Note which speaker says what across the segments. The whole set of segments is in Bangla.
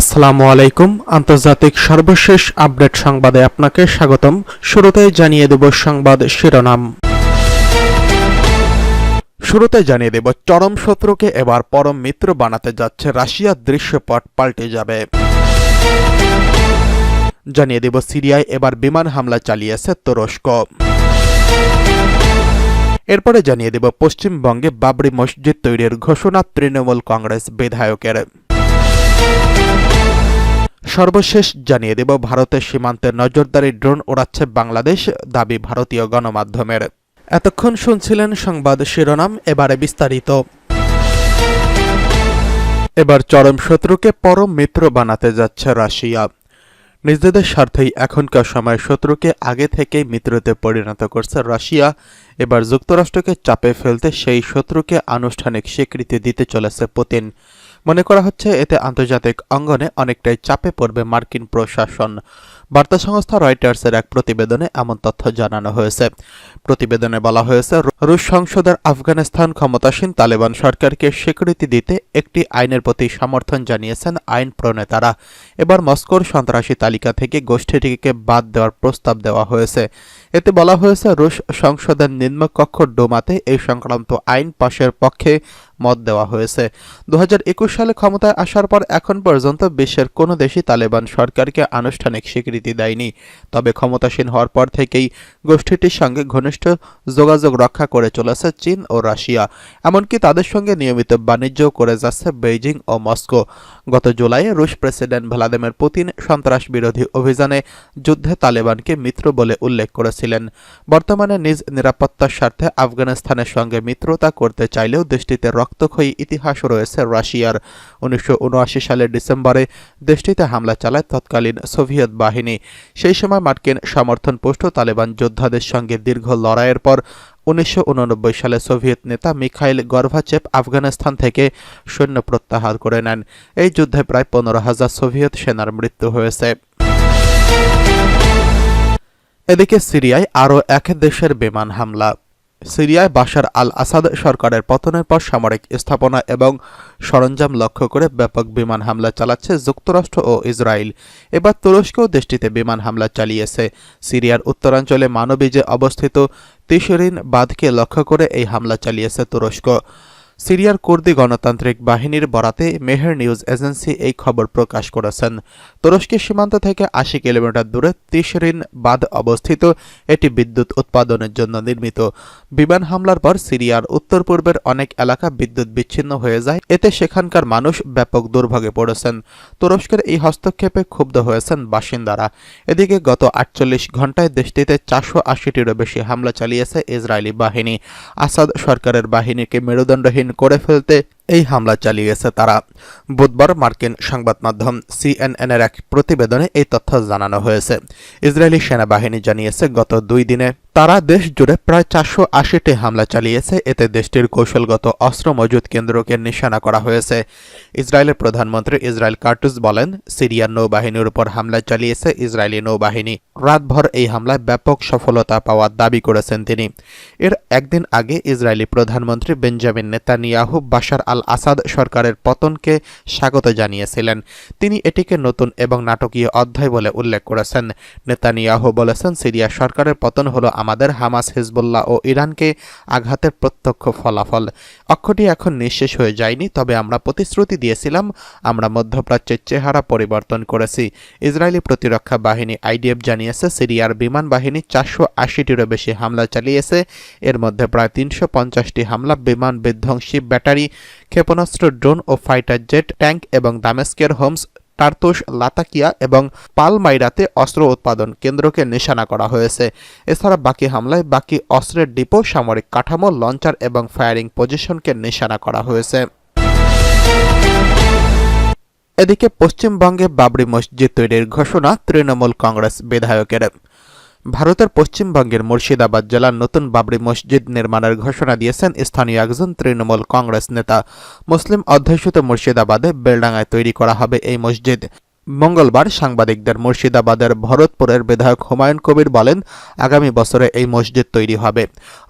Speaker 1: আসসালামু আলাইকুম আন্তর্জাতিক সর্বশেষ আপডেট সংবাদে আপনাকে স্বাগতম শুরুতে জানিয়ে দেব সংবাদ শিরোনাম শুরুতে জানিয়ে দেব চরম শত্রুকে এবার পরম মিত্র বানাতে যাচ্ছে রাশিয়ার দৃশ্যপট পাল্টে যাবে জানিয়ে দেব সিরিয়ায় এবার বিমান হামলা চালিয়েছে তুরস্ক এরপরে জানিয়ে দেব পশ্চিমবঙ্গে বাবরি মসজিদ তৈরির ঘোষণা তৃণমূল কংগ্রেস বিধায়কের সর্বশেষ জানিয়ে দেব ভারতের সীমান্তে নজরদারি ড্রোন ওড়াচ্ছে বাংলাদেশ দাবি ভারতীয় গণমাধ্যমের এতক্ষণ শুনছিলেন সংবাদ শিরোনাম এবারে বিস্তারিত এবার চরম শত্রুকে পরম মিত্র বানাতে যাচ্ছে রাশিয়া নিজেদের স্বার্থেই এখনকার সময় শত্রুকে আগে থেকেই মিত্রতে পরিণত করছে রাশিয়া এবার যুক্তরাষ্ট্রকে চাপে ফেলতে সেই শত্রুকে আনুষ্ঠানিক স্বীকৃতি দিতে চলেছে পুতিন মনে করা হচ্ছে এতে আন্তর্জাতিক অঙ্গনে অনেকটাই চাপে পড়বে মার্কিন প্রশাসন বার্তা সংস্থা রয়টার্সের এক প্রতিবেদনে এমন তথ্য জানানো হয়েছে প্রতিবেদনে বলা হয়েছে রুশ সংসদের আফগানিস্তান ক্ষমতাসীন তালেবান সরকারকে স্বীকৃতি দিতে একটি আইনের প্রতি সমর্থন জানিয়েছেন আইন প্রণেতারা এবার মস্কোর সন্ত্রাসী তালিকা থেকে গোষ্ঠীটিকে বাদ দেওয়ার প্রস্তাব দেওয়া হয়েছে এতে বলা হয়েছে রুশ সংসদের নিম্নকক্ষ ডোমাতে এই সংক্রান্ত আইন পাশের পক্ষে মত দেওয়া হয়েছে দু সালে ক্ষমতায় আসার পর এখন পর্যন্ত বিশ্বের কোনো দেশই তালেবান সরকারকে আনুষ্ঠানিক স্বীকৃতি দেয়নি তবে ক্ষমতাসীন হওয়ার পর থেকেই গোষ্ঠীটির সঙ্গে ঘনিষ্ঠ যোগাযোগ রক্ষা করে চলেছে চীন ও রাশিয়া এমনকি তাদের সঙ্গে নিয়মিত বাণিজ্য করে যাচ্ছে বেইজিং ও মস্কো গত জুলাইয়ে রুশ প্রেসিডেন্ট ভ্লাদিমির পুতিন সন্ত্রাস বিরোধী অভিযানে যুদ্ধে তালেবানকে মিত্র বলে উল্লেখ করেছিলেন বর্তমানে নিজ নিরাপত্তার স্বার্থে আফগানিস্তানের সঙ্গে মিত্রতা করতে চাইলেও দেশটিতে রক্তক্ষয়ী ইতিহাস রয়েছে রাশিয়ার উনিশশো সালের ডিসেম্বরে দেশটিতে হামলা চালায় তৎকালীন সোভিয়েত বাহিনী সেই সময় মার্কিন সমর্থন পুষ্ট তালেবান যোদ্ধা যোদ্ধাদের সঙ্গে দীর্ঘ লড়াইয়ের পর উনিশশো সালে সোভিয়েত নেতা মিখাইল গর্ভাচেপ আফগানিস্তান থেকে সৈন্য প্রত্যাহার করে নেন এই যুদ্ধে প্রায় পনেরো হাজার সোভিয়েত সেনার মৃত্যু হয়েছে এদিকে সিরিয়ায় আরও এক দেশের বিমান হামলা সিরিয়ায় বাশার আল আসাদ সরকারের পতনের পর সামরিক স্থাপনা এবং সরঞ্জাম লক্ষ্য করে ব্যাপক বিমান হামলা চালাচ্ছে যুক্তরাষ্ট্র ও ইসরায়েল এবার তুরস্কও দেশটিতে বিমান হামলা চালিয়েছে সিরিয়ার উত্তরাঞ্চলে মানবীজে অবস্থিত তিসরিন বাঁধকে লক্ষ্য করে এই হামলা চালিয়েছে তুরস্ক সিরিয়ার কুর্দি গণতান্ত্রিক বাহিনীর বরাতে মেহের নিউজ এজেন্সি এই খবর প্রকাশ করেছেন তুরস্কের সীমান্ত থেকে আশি কিলোমিটার দূরে তিসরিন বাঁধ অবস্থিত এটি বিদ্যুৎ উৎপাদনের জন্য নির্মিত বিমান হামলার পর সিরিয়ার উত্তর পূর্বের অনেক এলাকা বিদ্যুৎ বিচ্ছিন্ন হয়ে যায় এতে সেখানকার মানুষ ব্যাপক দুর্ভোগে পড়েছেন তুরস্কের এই হস্তক্ষেপে ক্ষুব্ধ হয়েছেন বাসিন্দারা এদিকে গত আটচল্লিশ ঘন্টায় দেশটিতে চারশো আশিটিরও বেশি হামলা চালিয়েছে ইসরায়েলি বাহিনী আসাদ সরকারের বাহিনীকে মেরুদণ্ডহীন বিলীন করে ফেলতে এই হামলা চালিয়ে গেছে তারা বুধবার মার্কিন সংবাদ মাধ্যম এর এক প্রতিবেদনে এই তথ্য জানানো হয়েছে ইসরায়েলি সেনাবাহিনী জানিয়েছে গত দুই দিনে তারা দেশ জুড়ে প্রায় চারশো আশিটি হামলা চালিয়েছে এতে দেশটির কৌশলগত অস্ত্র মজুদ কেন্দ্রকে নিশানা করা হয়েছে ইসরায়েলের প্রধানমন্ত্রী ইসরায়েল কার্টুস বলেন সিরিয়ার নৌবাহিনীর উপর হামলা চালিয়েছে ইসরায়েলি নৌবাহিনী রাতভর এই হামলায় ব্যাপক সফলতা পাওয়ার দাবি করেছেন তিনি এর একদিন আগে ইসরায়েলি প্রধানমন্ত্রী Benjamin Netanyahu Bashar al Assad সরকারের পতনকে স্বাগত জানিয়েছিলেন তিনি এটিকে নতুন এবং নাটকীয় অধ্যায় বলে উল্লেখ করেছেন নেতানিয়াহু বলেছেন সিরিয়া সরকারের পতন হলো আমাদের হামাস হিজবুল্লাহ ও ইরানকে আঘাতের প্রত্যক্ষ ফলাফল অক্ষটি এখন নিঃশেষ হয়ে যায়নি তবে আমরা প্রতিশ্রুতি দিয়েছিলাম আমরা মধ্যপ্রাচ্যের চেহারা পরিবর্তন করেছি ইসরায়েলি প্রতিরক্ষা বাহিনী আইডিএফ জানিয়েছে সিরিয়ার বিমান বাহিনী চারশো আশিটিরও বেশি হামলা চালিয়েছে এর মধ্যে প্রায় তিনশো পঞ্চাশটি হামলা বিমান বিধ্বংসী ব্যাটারি ক্ষেপণাস্ত্র ড্রোন ও ফাইটার জেট ট্যাঙ্ক এবং দামেস্কের হোমস টার্তোস লাতাকিয়া এবং পালমাইরাতে অস্ত্র উৎপাদন কেন্দ্রকে নিশানা করা হয়েছে এছাড়া বাকি হামলায় বাকি অস্ত্রের ডিপো সামরিক কাঠামো লঞ্চার এবং ফায়ারিং পজিশনকে নিশানা করা হয়েছে এদিকে পশ্চিমবঙ্গে বাবরি মসজিদ তৈরির ঘোষণা তৃণমূল কংগ্রেস বিধায়কের ভারতের পশ্চিমবঙ্গের মুর্শিদাবাদ জেলার নতুন বাবরি মসজিদ নির্মাণের ঘোষণা দিয়েছেন স্থানীয় একজন তৃণমূল কংগ্রেস নেতা মুসলিম অধ্যুষিত মুর্শিদাবাদে বেলডাঙায় তৈরি করা হবে এই মসজিদ মঙ্গলবার সাংবাদিকদের মুর্শিদাবাদের ভরতপুরের বিধায়ক হুমায়ুন কবির বলেন আগামী বছরে এই মসজিদ তৈরি হবে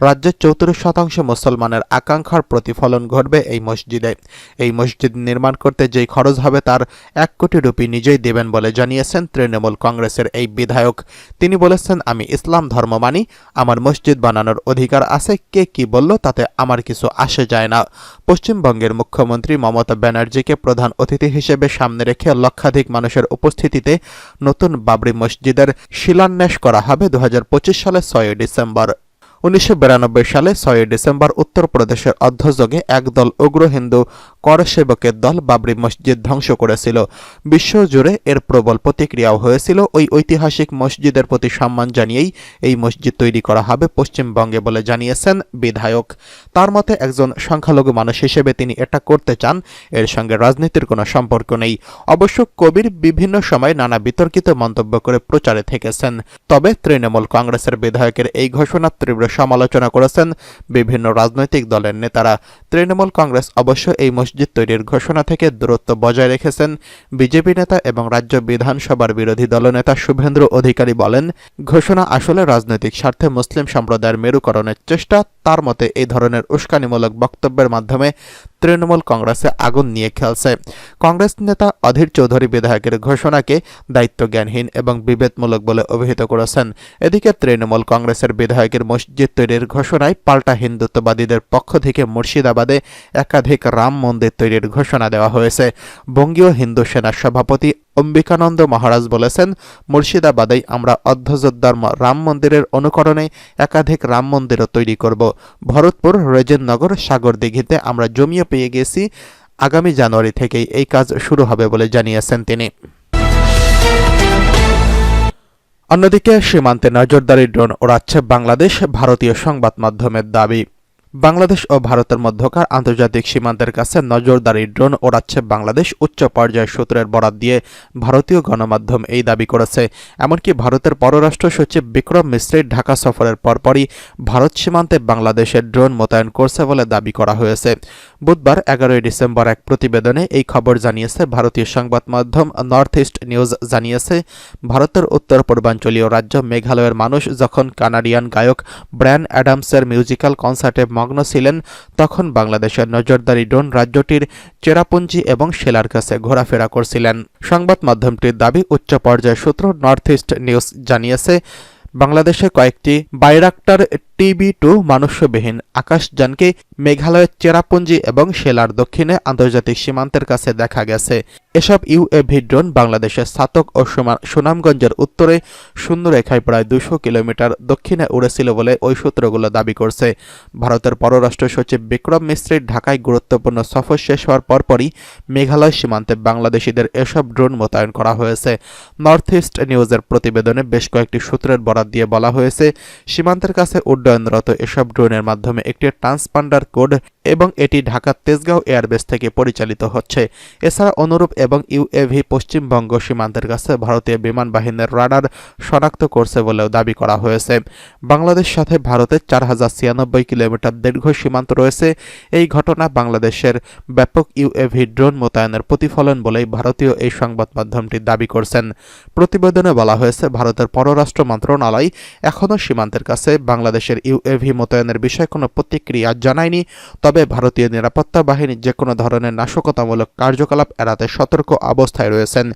Speaker 1: রাজ্যের চৌত্রিশ শতাংশ মুসলমানের আকাঙ্ক্ষার প্রতিফলন ঘটবে এই মসজিদে এই মসজিদ নির্মাণ করতে যেই খরচ হবে তার এক কোটি রুপি নিজেই দেবেন বলে জানিয়েছেন তৃণমূল কংগ্রেসের এই বিধায়ক তিনি বলেছেন আমি ইসলাম ধর্ম মানি আমার মসজিদ বানানোর অধিকার আছে কে কি বলল তাতে আমার কিছু আসে যায় না পশ্চিমবঙ্গের মুখ্যমন্ত্রী মমতা ব্যানার্জিকে প্রধান অতিথি হিসেবে সামনে রেখে লক্ষাধিক মানুষ মানুষের উপস্থিতিতে নতুন বাবরি মসজিদের শিলান্যাস করা হবে দু সালে ছয় ডিসেম্বর উনিশশো সালে ছয় ডিসেম্বর উত্তরপ্রদেশের অধ্যযোগে একদল উগ্র হিন্দু করসেবকের দল বাবরি মসজিদ ধ্বংস করেছিল বিশ্বজুড়ে এর প্রবল প্রতিক্রিয়াও হয়েছিল ওই ঐতিহাসিক মসজিদের প্রতি সম্মান জানিয়েই এই মসজিদ তৈরি করা হবে পশ্চিমবঙ্গে বলে জানিয়েছেন বিধায়ক তার মতে একজন সংখ্যালঘু মানুষ হিসেবে তিনি এটা করতে চান এর সঙ্গে রাজনীতির কোনো সম্পর্ক নেই অবশ্য কবির বিভিন্ন সময় নানা বিতর্কিত মন্তব্য করে প্রচারে থেকেছেন তবে তৃণমূল কংগ্রেসের বিধায়কের এই ঘোষণা তীব্র সমালোচনা করেছেন বিভিন্ন রাজনৈতিক দলের নেতারা তৃণমূল কংগ্রেস অবশ্য এই মসজিদ তৈরির ঘোষণা থেকে দূরত্ব বজায় রেখেছেন বিজেপি নেতা এবং রাজ্য বিধানসভার বিরোধী দলনেতা শুভেন্দ্র অধিকারী বলেন ঘোষণা আসলে রাজনৈতিক স্বার্থে মুসলিম সম্প্রদায়ের মেরুকরণের চেষ্টা তার মতে এই ধরনের উস্কানিমূলক বক্তব্যের মাধ্যমে তৃণমূল কংগ্রেসে আগুন নিয়ে খেলছে কংগ্রেস নেতা অধীর চৌধুরী বিধায়কের ঘোষণাকে দায়িত্বজ্ঞানহীন এবং বিভেদমূলক বলে অভিহিত করেছেন এদিকে তৃণমূল কংগ্রেসের বিধায়কের মসজিদ তৈরির ঘোষণায় পাল্টা হিন্দুত্ববাদীদের পক্ষ থেকে মুর্শিদাবাদে একাধিক রাম মন্দির তৈরির ঘোষণা দেওয়া হয়েছে বঙ্গীয় হিন্দু সেনার সভাপতি অম্বিকানন্দ মহারাজ বলেছেন মুর্শিদাবাদে আমরা অধ্যযোদ্ধার রাম মন্দিরের অনুকরণে একাধিক রাম মন্দিরও তৈরি করব ভরতপুর রেজেননগর সাগর দিঘিতে আমরা জমিও পেয়ে গেছি আগামী জানুয়ারি থেকেই এই কাজ শুরু হবে বলে জানিয়েছেন তিনি অন্যদিকে সীমান্তে নজরদারি ড্রোন ওড়াচ্ছে বাংলাদেশ ভারতীয় সংবাদ মাধ্যমের দাবি বাংলাদেশ ও ভারতের মধ্যকার আন্তর্জাতিক সীমান্তের কাছে নজরদারি ড্রোন ওড়াচ্ছে বাংলাদেশ উচ্চ পর্যায়ের সূত্রের বরাত দিয়ে ভারতীয় গণমাধ্যম এই দাবি করেছে এমনকি ভারতের পররাষ্ট্র সচিব বিক্রম মিশ্রের ঢাকা সফরের পরপরই ভারত সীমান্তে বাংলাদেশের ড্রোন মোতায়েন করছে বলে দাবি করা হয়েছে বুধবার এগারোই ডিসেম্বর এক প্রতিবেদনে এই খবর জানিয়েছে ভারতীয় সংবাদ মাধ্যম নর্থ ইস্ট নিউজ জানিয়েছে ভারতের উত্তর পূর্বাঞ্চলীয় রাজ্য মেঘালয়ের মানুষ যখন কানাডিয়ান গায়ক ব্র্যান অ্যাডামসের মিউজিক্যাল কনসার্টে মগ্ন ছিলেন তখন বাংলাদেশের নজরদারি ড্রোন রাজ্যটির চেরাপুঞ্জি এবং শেলার কাছে ঘোরাফেরা করছিলেন সংবাদ মাধ্যমটির দাবি উচ্চ পর্যায়ের সূত্র নর্থ ইস্ট নিউজ জানিয়েছে বাংলাদেশে কয়েকটি বাইরাক্টার টিবি টু মানুষ্যবিহীন আকাশযানকে মেঘালয়ের চেরাপুঞ্জি এবং শেলার দক্ষিণে আন্তর্জাতিক সীমান্তের কাছে দেখা গেছে এসব ইউএভি ড্রোন বাংলাদেশের স্নাতক ও সুনামগঞ্জের উত্তরে শূন্যরেখায় প্রায় দুশো কিলোমিটার দক্ষিণে উড়েছিল বলে ওই সূত্রগুলো দাবি করছে ভারতের পররাষ্ট্র সচিব বিক্রম মিশ্রির ঢাকায় গুরুত্বপূর্ণ সফর শেষ হওয়ার পরপরই মেঘালয় সীমান্তে বাংলাদেশিদের এসব ড্রোন মোতায়েন করা হয়েছে নর্থ ইস্ট নিউজের প্রতিবেদনে বেশ কয়েকটি সূত্রের বরাত দিয়ে বলা হয়েছে সীমান্তের কাছে উড্ডয়নরত এসব ড্রোনের মাধ্যমে একটি ট্রান্সপান্ডার কোড এবং এটি ঢাকার তেজগাঁও এয়ারবেস থেকে পরিচালিত হচ্ছে এছাড়া অনুরূপ এবং ইউএভি পশ্চিমবঙ্গ সীমান্তের কাছে ভারতীয় বিমান বাহিনীর রাডার শনাক্ত করছে বলেও দাবি করা হয়েছে বাংলাদেশ সাথে ভারতের চার হাজার ছিয়ানব্বই কিলোমিটার দীর্ঘ সীমান্ত রয়েছে এই ঘটনা বাংলাদেশের ব্যাপক ইউএভি ড্রোন মোতায়েনের প্রতিফলন বলেই ভারতীয় এই সংবাদ মাধ্যমটি দাবি করছেন প্রতিবেদনে বলা হয়েছে ভারতের পররাষ্ট্র মন্ত্রণালয় এখনও সীমান্তের কাছে বাংলাদেশের ইউএভি মোতায়েনের বিষয়ে কোনো প্রতিক্রিয়া জানায়নি তবে ভারতীয় নিরাপত্তা বাহিনী যে কোনো ধরনের নাশকতামূলক কার্যকলাপ এড়াতে সত সতর্ক অবস্থায় রয়েছেন